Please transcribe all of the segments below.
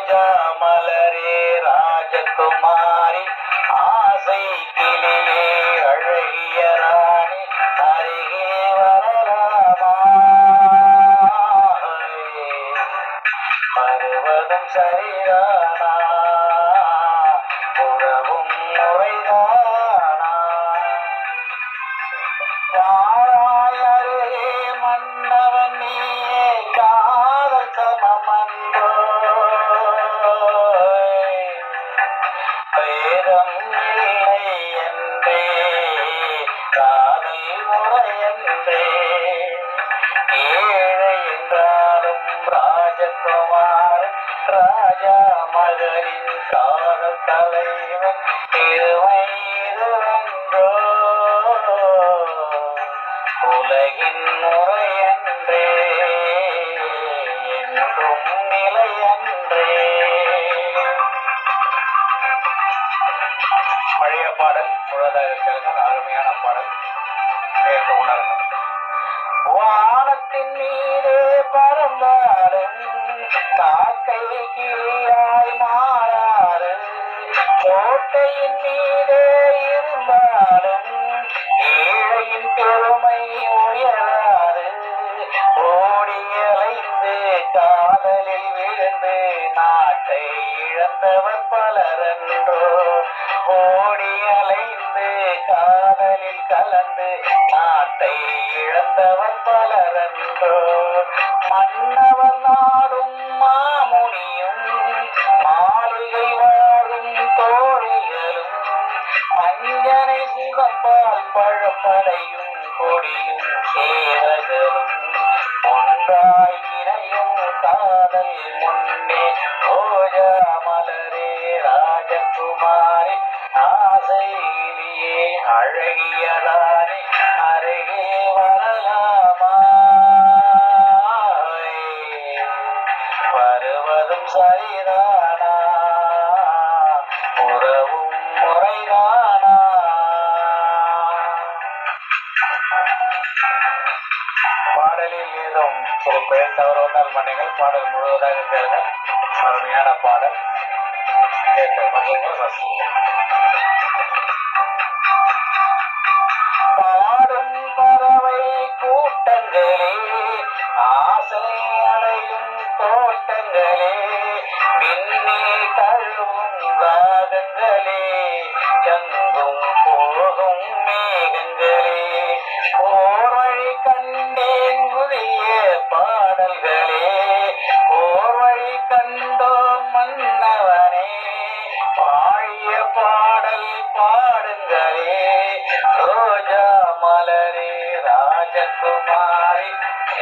ரோஜா மலரே ராஜகுமாரி ஆசை கிளியே அழகிய ராணி அருகே வரலாமா? வருவதும் சரிதானா? பேதம் காதல் முறை ஏழை என்றாலும் ராஜகுமாரன் ராஜா மகளின் காதல் தலைவன் இருமை உலகின் முறையன்றே என்றும் நிலையன்றே பாடல் இருக்கிறது அருமையான பாடல். கேட்டு உணரணும் வானத்தின் மீது பறந்தாலும் காக்கை கிளியாய் மாறாது கோட்டையின் மீது இருந்தாலும் ஏழையின் பெருமை உயராது. ஓடியலைந்து காதலில் விழுந்து நாட்டை இழந்தவர் பலரன்றோ ஓடி கடலில் கலந்து நாட்டை இழந்தவர் பலரன்றோ. மன்னவர் நாடும் மாமுனியும் மாளிகை வாழும் தோழிகளும் அஞ்சனை சிவம்பால் பழப்படையும் கொடியும் சேவகரும் ஒன்றாய் இணையும் காதல் முன்னே ஓஜா மலரே ராஜகுமாரி ஆசையிலேயே அழகியதானே அருகே வரலாமா வருவதும் சரிதானா? உறவும் முறைதானா? பாடலில் ஏதும் சிறு பெயர் தவறு வந்தால் மன்னிகள் பாடல் முழுவதாக கேளுங்கள். அருமையான பாடல். கேட்டு மகிழ்வுங்கள் ரசிங்கள் பறவை கூட்டங்களே ஆசை அடையும் தோட்டங்களே விண்ணே தழுவும் வாதங்களே எங்கும் போகும் மேகங்களே ஓர் வழி கண்டேன் புதிய பாடல்களே ஓர் வழி கண்டோம் மன்னவனே பாழிய பாடல் பாடுங்களே. ராஜகுமாரி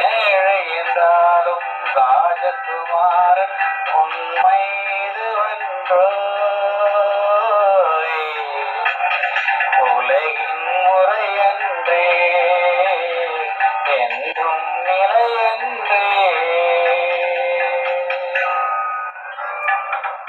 ஏழை என்றாலும் ராஜகுமாரன் உண்மை இதுவன்றோ உலகின்